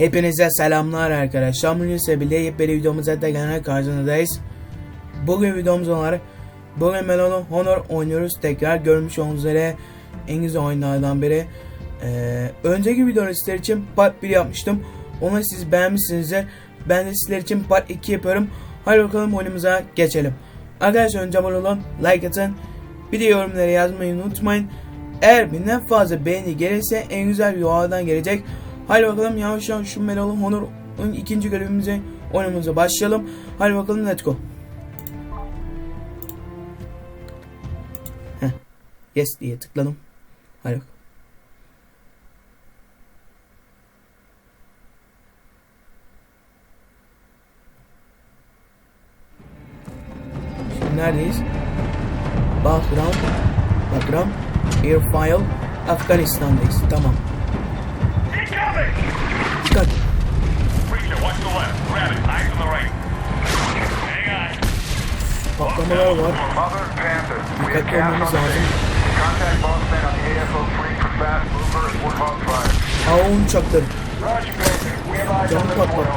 Hepinize selamlar arkadaşlar. Bugün sebebiyle yepyeni videomuzda tekrar karşınızdayız. Bugün videomuz olarak bugün of Honor oynuyoruz. Tekrar görmüş olduğunuz üzere güzel oyunlardan biri. Ee, önceki videoda sizler için part 1 yapmıştım. Onu siz beğenmişsinizdir. Ben de sizler için part 2 yapıyorum. Hadi bakalım oyunumuza geçelim. Arkadaşlar önce abone olun, like atın. Bir de yorumları yazmayı unutmayın. Eğer binden fazla beğeni gelirse en güzel videolardan gelecek. Hadi bakalım yavaş yavaş şu Medal of Honor'un ikinci bölümümüze oyunumuza başlayalım. Hadi bakalım let's go. Heh. Yes diye tıkladım. Hadi bakalım. Neredeyiz? Background, background, air file, Afganistan'dayız. Tamam. Fast movers. We're on fire. Havun uçakları. Roger, Panther. We have eyes Canım on the patlattı.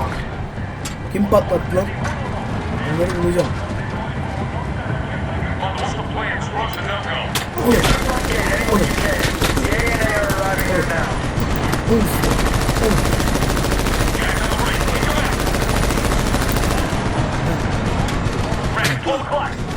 Kim patlattı lan? Onları bulacağım. What's the plan?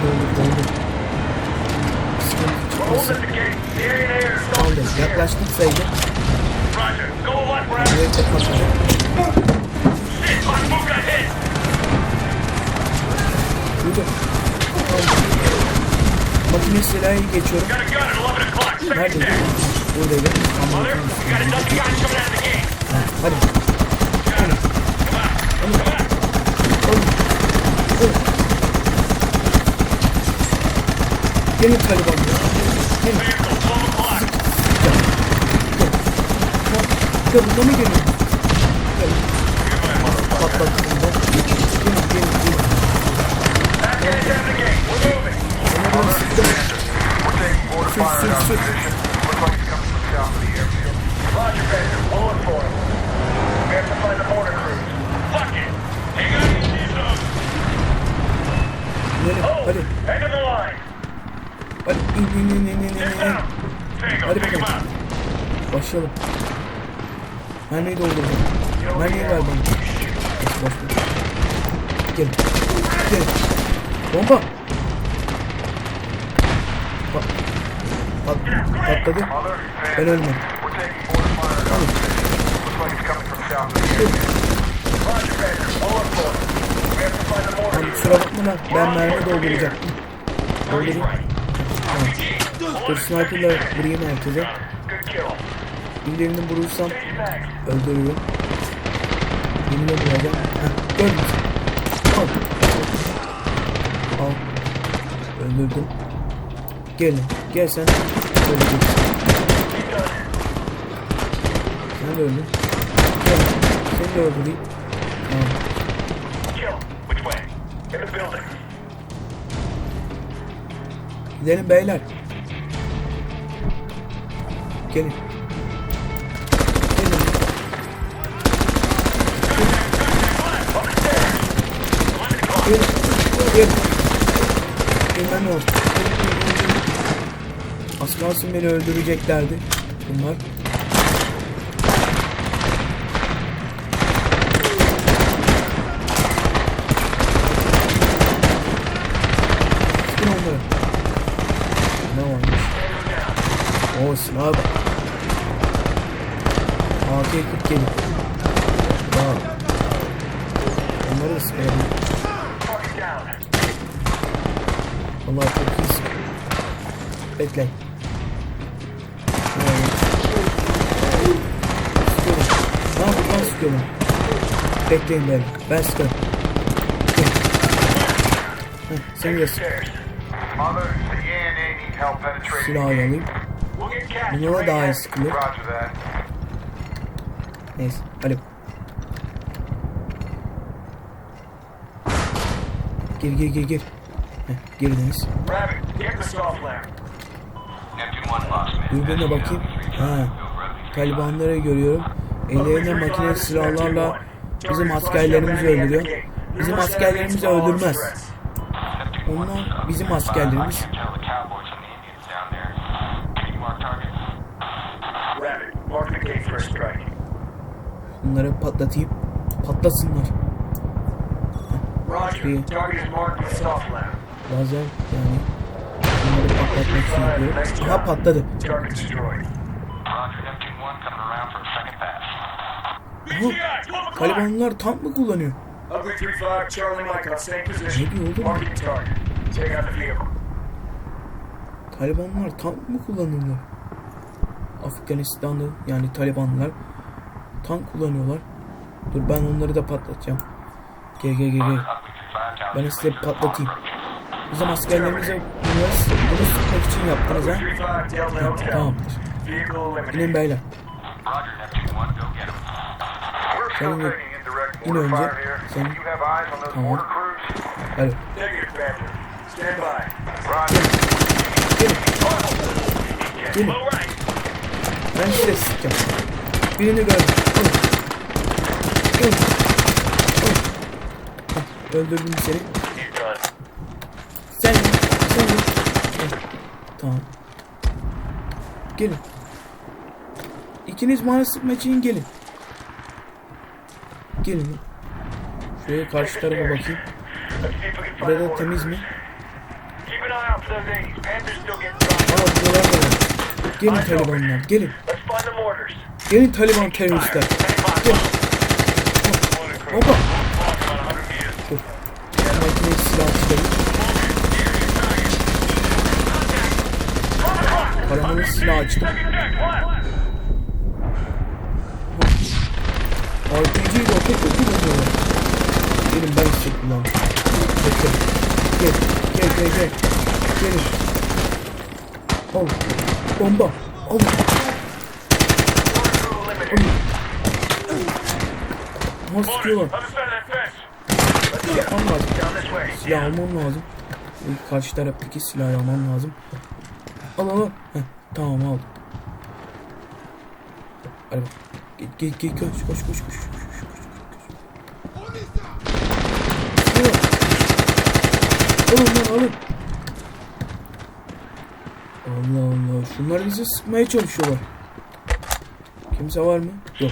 Brad. Evet kapatın. Shit, my boot got hit. Burada. Makine silahı geçiyorum. Got a gun at 11 o'clock. Second Nerede? deck. Buradaydı. Tamam. Mother, we got a dozen guys coming out of the gate. Ha, Hadi. Got him. Come on. Come on. Oğlum. Oğlum. Gelin Taliban. Gelin. Vehicle, 12 o'clock. Ya burada mı geliyor? Gel. Patlattım ben. Gelin gelin gelin. Back guys out of the gate. We're moving. Onu ben sıktım. We're taking border Sus, fire sus, at our sus. position. Looks like it's coming from south of the airfield. Roger, Panther. We'll look for him. We have to find the border crews. Fuck it. Hang on to these zones. Gelin Oh, hadi. end of the line. Hadi in in in in in in Hadi bakalım. Başlayalım. Mermiyi dolduracağım. Mermiyi ver bana. Boş ver. Gel. Gel. Bomba. Pat. Pat. Patladı. Ben ölmedim. Abi crews. kusura bakma lan. Ben mermi dolduracaktım. Doldurayım. Tamam. Dur sniper'la vurayım herkese. Birilerini vurursam öldürürüm. Birini vuracağım. Heh, mü? Al. Al. Öldürdüm. Gelin. Gel sen. Öleceksin. Sen de öldün. Gel. Seni de öldüreyim. Tamam. Gidelim beyler. Gelin. Gelin. Gel. Gel. Bilmem ne oldu. Az kalsın beni öldüreceklerdi. Bunlar. mısın abi? AK-47 Tamam. Onları da sıkayım Onlar çok iyisin Bekle Evet Sıkıyorum. Ben buradan sıkıyorum. Bekleyin beni ben sıkarım Heh, sen de sık. Silahı alayım. Bununla daha iyi sıkılır. Neyse. Hadi. Gir gir gir gir. Heh, girdiniz. Dürbünle bakayım. Ha. Talibanları görüyorum. Ellerinde makine silahlarla bizim askerlerimizi öldürüyor. Bizim askerlerimizi öldürmez. Onlar bizim askerlerimiz. Bunları patlatayım. Patlasınlar. Şurayı. Lazer yani. Bunları patlatmak için Ha patladı. Bu Talibanlar tank mı kullanıyor? Ne diyor? Talibanlar tank mı kullanıyorlar? Afganistan'da yani Talibanlar tank kullanıyorlar. Dur ben onları da patlatacağım. Gel gel gel gel. Ben size patlatayım. Bizim askerlerimize bunları, bunu sıkmak için yaptınız ha? Evet, tamamdır. İnin beyler. Sen de in önce. Sen... Tamam. Evet. Gelin. Gelin. Ben size sıkacağım. Birini gördüm. Öldürdüm seni. Sen sen Tamam. Gelin. İkiniz bana sıkma için gelin. Gelin. Şöyle karşı tarafa bakayım. Burada temiz mi? Aa, buralar da var. Gelin Talibanlar, gelin. Gelin Taliban teröristler. Hoppa. Dur. Makineyi silah çıkarayım. Paramın silah açtım. RPG'yi roket roket atıyorlar. Gelin ben size kullan. Bekle. Gel. Gel gel gel. Gelin. Al. Bomba. Al. Nasıl sıkıyorlar? Yapmam lazım. Silah almam lazım. Karşı taraftaki silahı almam lazım. Al al al. Heh, tamam al. Araba. Git git git koş koş koş koş. Alın lan alın. Allah Allah. Şunlar bizi sıkmaya çalışıyorlar. Kimse var mı? Yok.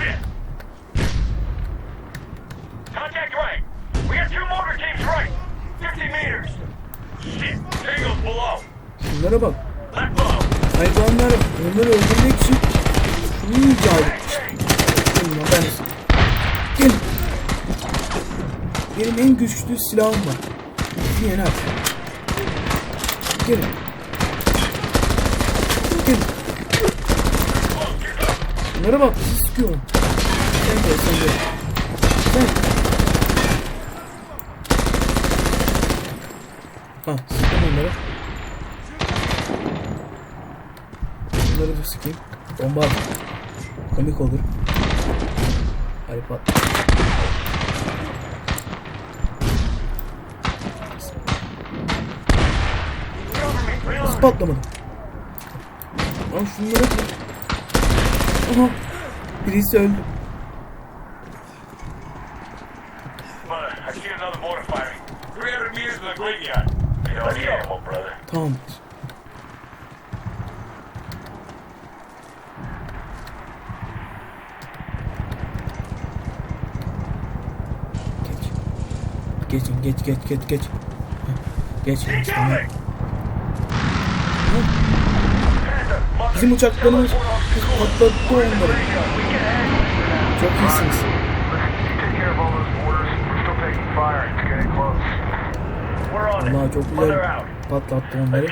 Şunlara bak. Hayvanlar onları öldürmek için şunu icat etmiştim. Ben Gel. Benim en güçlü silahım var. Yener. Gelin. Bunlara bak bizi sıkıyor. Sen gel sen gel. Sen. Ha sıktım onları. Bunları da sıkayım. Bomba at. Komik olur. Hadi pat. Nasıl patlamadı? Lan şunları Aha. Birisi öldü. Tamam. Geç. Geçin geç geç geç geç. Geç. Tamam. Bizim uçaklarımız biz onları. Çok iyisiniz. Valla çok güzel patlattı onları.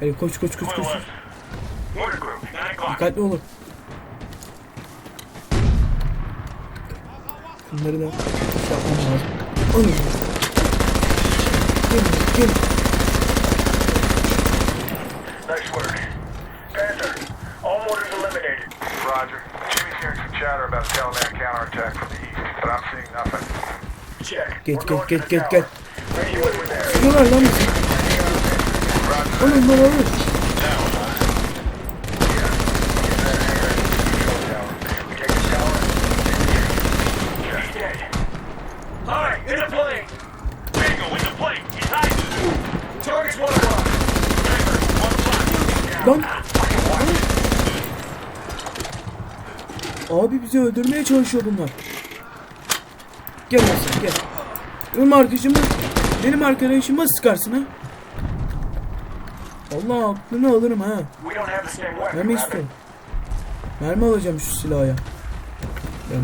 Hey koş koş koş koş. Dikkatli olun. Bunları da şey yapmam lazım. Onu. Gel gel. Work. Panther, all mortars eliminated. Roger. Jimmy's hearing some chatter about a Taliban counterattack from the east, but I'm seeing nothing. Check. Get, We're get, going get, to the get, tower. get. Ready when bizi öldürmeye çalışıyor bunlar. Gel sen gel. Benim arkadaşımı, benim arkadaşıma sıkarsın ha. Allah aklını alırım ha. Mermi istiyorum. Mermi alacağım şu silahı. Ya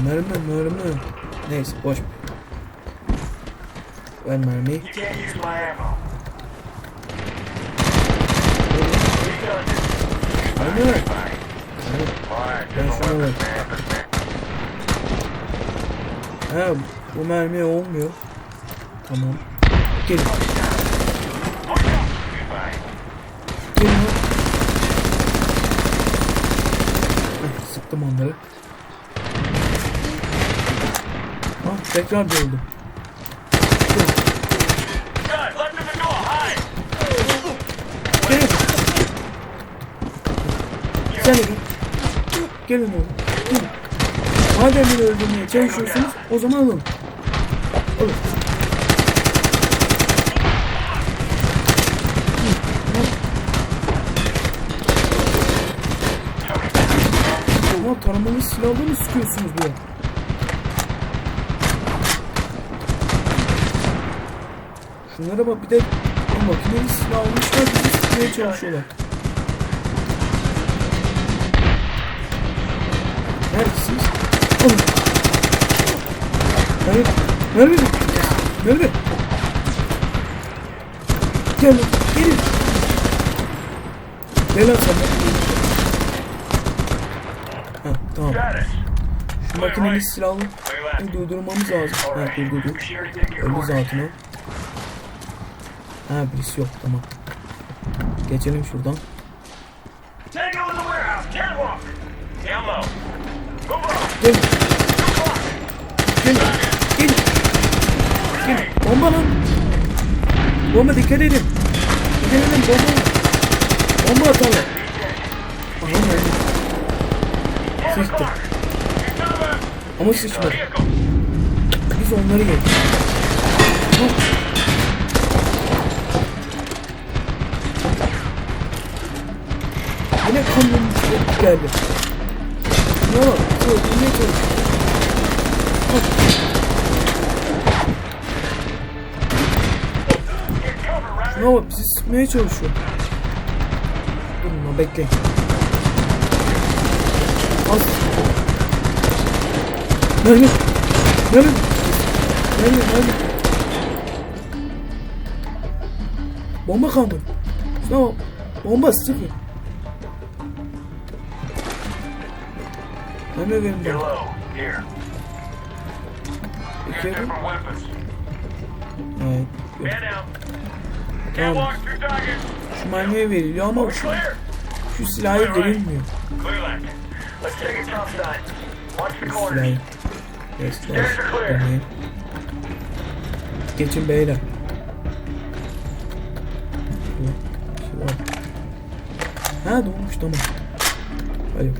mermi mermi. Neyse boş. ver. Done. Mermi ver. Ben şuna ver. Ha bu mermiye olmuyor. Tamam. Gelin. Gelin. Heh, Sıktım onları. Ah tekrar. Hide. Gelin. Gelin oğlum. Madem beni öldürmeye çalışıyorsunuz o zaman alın. Alın. Ama taramalı silahla mı sıkıyorsunuz böyle? Şunlara bak bir de bu makineli silah almışlar bizi sıkmaya çalışıyorlar. Neredesiniz? Merve. Merve. Merve. Gel. Gelin. Gel lan sen. de. Ha, tamam. Şu makineli silahlı durdurmamız lazım. Ha durdurduk. Öldü zaten o. Ha birisi yok tamam. Geçelim şuradan. Gelin. Gelin. Gelin. Gelin. Bomba lan. Bomba dikkat edin. Dikkat edin bomba. Bomba atarlar. Aha mermi. Sıçtı. Ama sıçmadı. Biz onları yedik. Ha. Yine kamyon geldi. Ne var? Get cover, Rabbit. Şuna bak bizi sıkmaya çalışıyor. Durun lan bekleyin. Az. Mermi. Mermi. Mermi mermi. Bomba kalmadı. Şuna bak. Bomba sıfır. Low. Here. İki weapons. Evet. Tamam. Şu mermiye veriliyor ama şu, şu silahı verilmiyor. Silahı. Deneyin. Geçin beyler. Şey var. Ha dolmuş tamam. Hayır.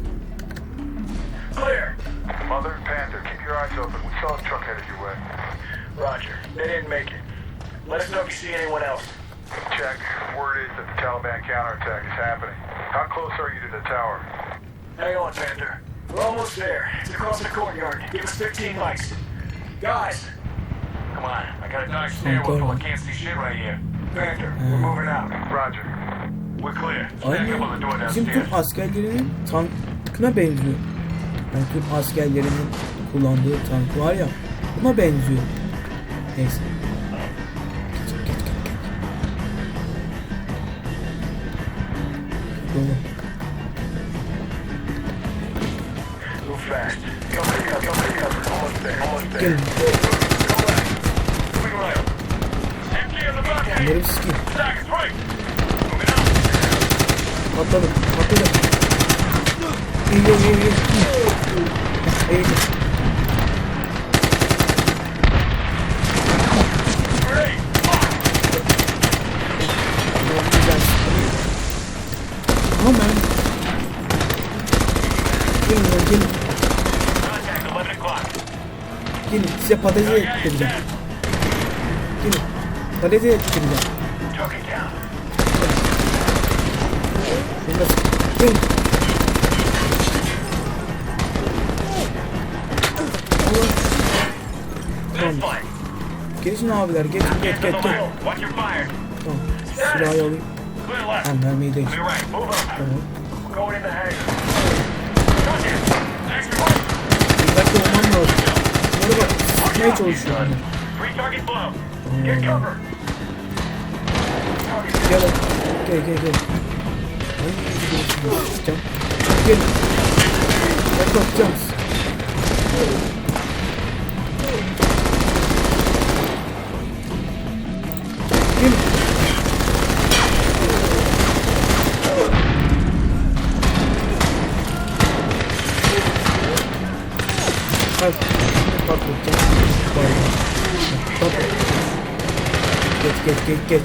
See anyone else. Check. Word is that the Taliban counterattack is happening. How close are you to the tower? Hang on, Panther. We're almost there. It's across the courtyard. Give us 15 mics. Guys. Come on. I got a dark stairwell full. I can't see shit right here. Panther, uh, we're moving out. Roger. We're clear. Stand Aynı up on the door bizim downstairs. Türk askerlerinin tankına benziyor. Yani Türk askerlerinin kullandığı tank var ya buna benziyor. Neyse. Back. Bunları bir sikeyim. Stack is right. Moving out. Patladım. Patladım. İyi iyi iyi iyi. İyi. Grenade. Tamam, güzel. Ama ben... Gelin lan gelin. Contact 11 o'clock. Gelin size patates ettireceğim. Gelin. Patates ettireceğim. Target down. Şurada. Gelin. Flank. Geçin abiler middle. Watch your fire. Tamam. Silahı alayım. Tamam mermiyi up. Tamam. Bak sıkmaya çalışıyorum. Three target blow. Get cover. Target Gel lan. Gel gel gel. Ay, görüşürüz. Sıkacağım. Gel. Hadi bakacağız. Gel. Geç geç.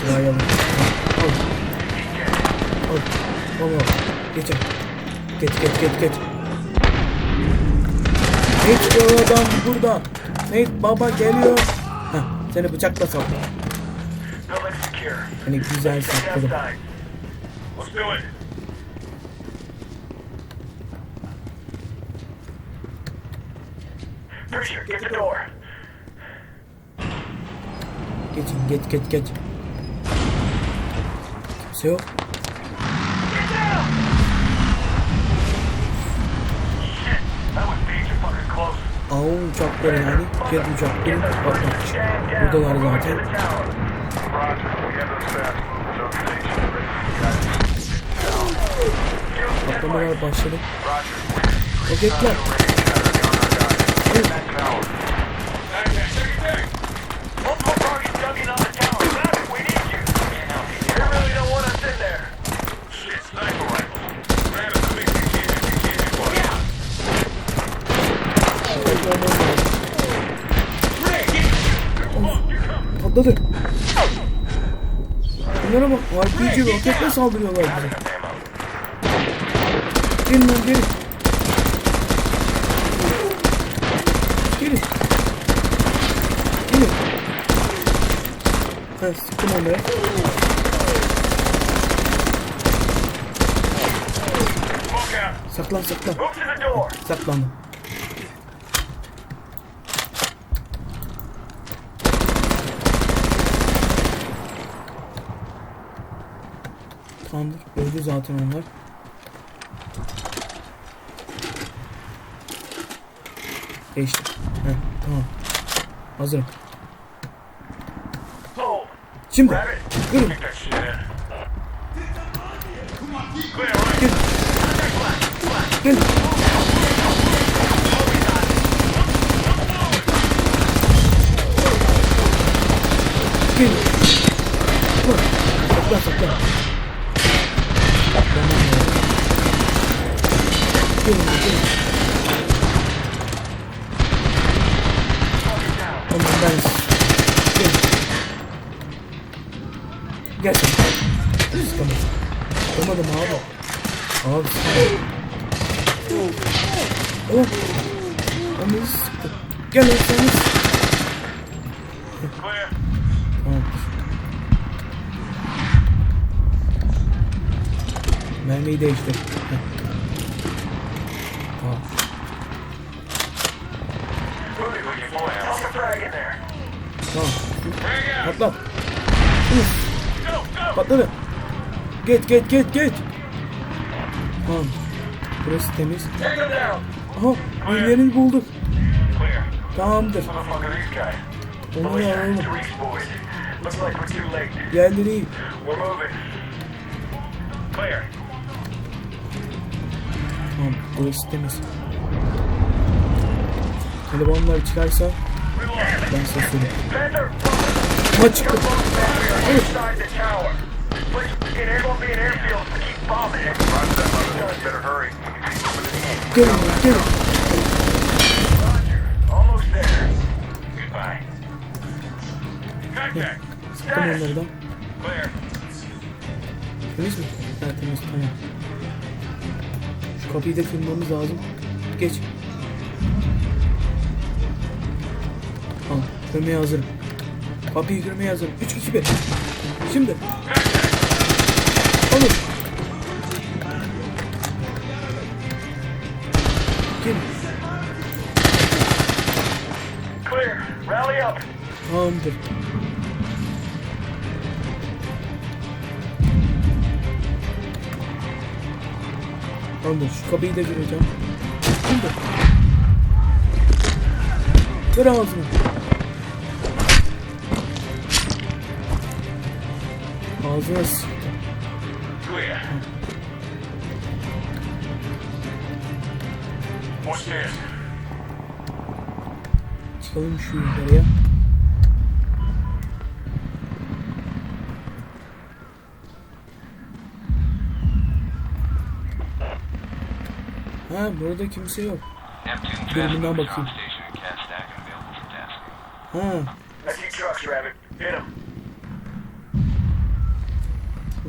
Sıraya bak. Al. Al. Al. Al. Geç al. Geç geç geç geç. Geç o adam burada. Nate baba geliyor. Heh, seni bıçakla secure. Seni güzel sakladım. Let's do it. Fisher, get the door. Geçin geç geç geç. Kimse yok. Get. Av uçakları yani. Jet uçakları patlatmış. Buradalar zaten. Get. Patlamalar başladı. Roketler. That tower. Multiple targets dug in on the tower. Matt, we need you. You really don't want us in there. Shit, sniper rifles. Grab it, quick. Yeah. Dikkatli olmam lazım. Ray, get Of. Patladı. Bunlara bak. RPG roketle saldırıyorlar bize. Gelin lan gelin. Gelin. Gelin. Onları. Smoke out. Saklan saklan. Saklandım. Tamamdır. Öldü zaten onlar. Geçtim. Heh, tamam. Hazırım. Hold. Şimdi. Grab it. Kırın. Take that shit in. Clear right. Gel. Gel. Gel. Saklan. Saklan saklan. Saklanmam lazım. Gelin gelin. Tamam ben. Gel. Gel sen. Sıkamadım. Sıkamadım abi. Abi sıkamadım. Oh. Beni sıktı. Gel lan sen. Tamamdır. Mermiyi değiştir. Tamam. Tamam. Patlat. Uf. Patladı. Git git git git. Tamam. Burası temiz. Aha. Birilerini bulduk. Tamamdır. Onu iyi. We're moving. Clear. Tamam burası temiz. Telefonlar çıkarsa ben size Ha çıktı. hurry. Gelin gelin. Contact. Sıktım onları da. Temiz mi? Ha temiz tamam. Şu kapıyı da kırmamız lazım. Geç. Tamam kırmaya hazırım. Kapıyı kırmaya hazırım. 3 2 1. Şimdi. Rally up. Tamamdır. Tamamdır. Şu kapıyı da gireceğim. Şimdi. Kır ağzını. Ağzına this? Çıkalım şu yukarıya. Ha burada kimse yok. Transfer bakayım. Ha.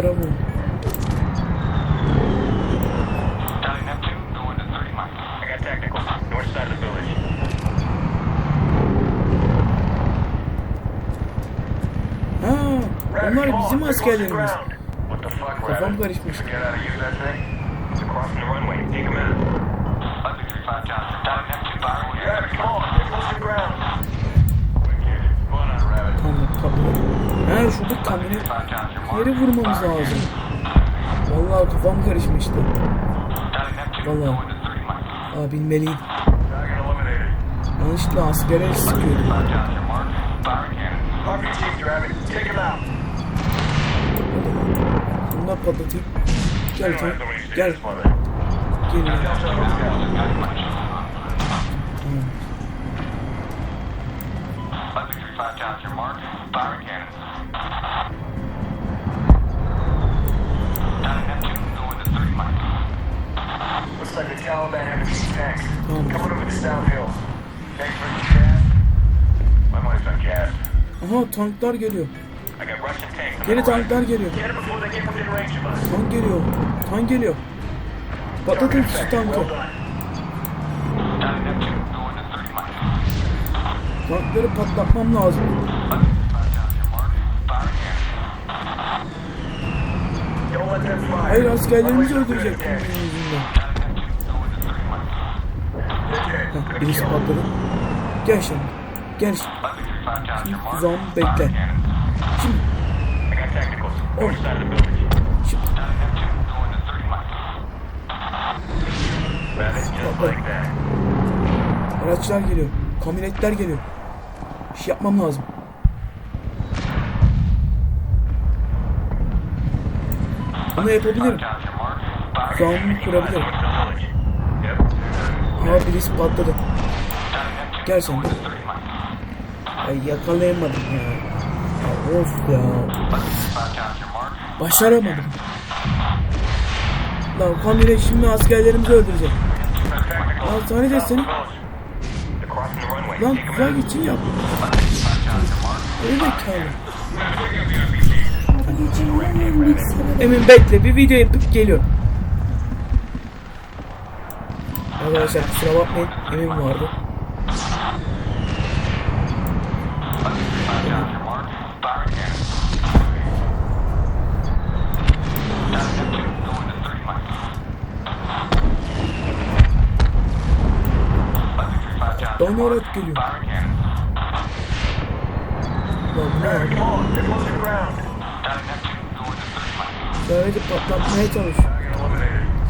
They're close to ground. Wicked. Come on, Rabbit. Tamam kapıda. Ha şurada kamyonu 35 towers your mark. yere vurmamız lazım. Vallahi kafam karışmıştı. Vallahi. going to 30 miles. Aa bilmeliydim. Yanlışlıkla askere sıkıyordum. 35 towers your mark. Firing cannon. Talk your chief, Rabbit. Take them out. Bunu da patlatayım. Gel tamam. Gel. Gel. ya. Looks like the Taliban have a few tanks. Coming over this downhill. Thanks for the gas. My money's on gas. Aha tanklar geliyor. Geri tanklar geliyor. Tank geliyor. Tank geliyor. Patlatın şu tankı. Well done. Down Neptune, going to 30 miles. Tankları patlatmam lazım. Ugly 35 towers Heh, birisi patladı. Gel şimdi. Gel şimdi. Ugly 35 towers your mark. Tuzağımı bekle. Şimdi. Oh. North side of the village. Down Neptune, going to 30 miles. Rabbit, just like that. Araçlar geliyor. Kamyonetler geliyor. Bir şey yapmam lazım. Bunu yapabilirim. Tuzağımı kurabilirim. Ha birisi patladı. Gel sen de. going to 30 miles. Ay yakalayamadım ya. ya. Of ya. Ugly 35 towers your mark. Başaramadım. Lan kamyonet şimdi askerlerimizi öldürecek. Lan sana ne desin? Village. They're crossing the runway. Lan güzel geçin yap. Ugly 35 towers your mark. Öyle zekalı. Emin bekle bir video yapıp geliyorum. Arkadaşlar kusura bakmayın. Evim vardı. Donarak geliyor. Lan patlatmaya çalış.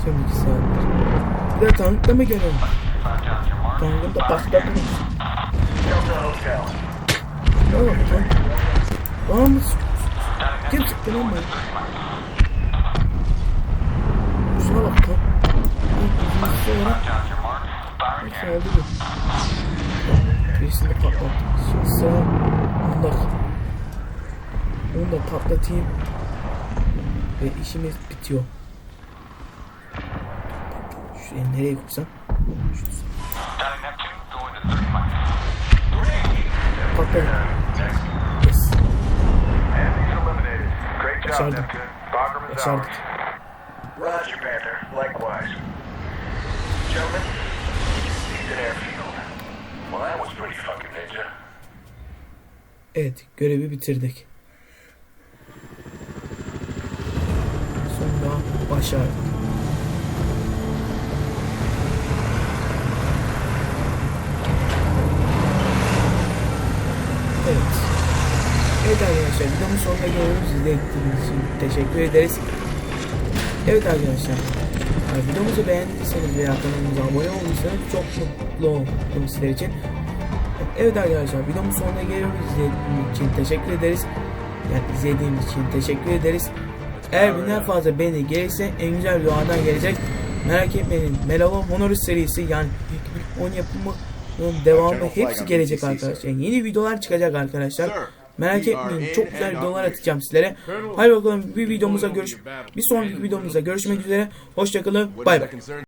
Son iki saattir. Bir de tankla mı geliyor? Five down your mark. Tankın da patlatmış. Ne bak lan? Bana mı Kim sıktı lan going bana? to 30 miles. Şuna bak lan. Uzun olarak bir cannon. saldırıyor. Birisini patlattık. Şimdi sıra onda. Onu da patlatayım. Ve işimiz bitiyor. Şuraya nereye koysam? Down Neptune, going to 30 miles. Patladı. Yes. Başardık. Başardık. Roger, Panther. Likewise. Gentlemen, he's an airfield. Well, that was pretty fucking ninja. Evet, görevi bitirdik. Sonunda başardık. Evet. Evet arkadaşlar videonun sonuna geliyoruz. İzlediğiniz için teşekkür ederiz. Evet arkadaşlar. Videomuzu beğendiyseniz veya kanalımıza abone olduysanız çok mutlu oldum sizler için. Evet arkadaşlar videomun sonuna geliyoruz. İzlediğiniz için teşekkür ederiz. Yani izlediğiniz için teşekkür ederiz. Eğer binden fazla beğeni gelirse en güzel videolardan gelecek. Merak etmeyin. Melalo Honoris serisi yani 10 yapımı devamı hepsi gelecek arkadaşlar. Yeni videolar çıkacak arkadaşlar. Merak etmeyin çok güzel videolar atacağım sizlere. Haydi bakalım bir videomuza görüş bir sonraki videomuzda görüşmek üzere. Hoşçakalın. Bay bay.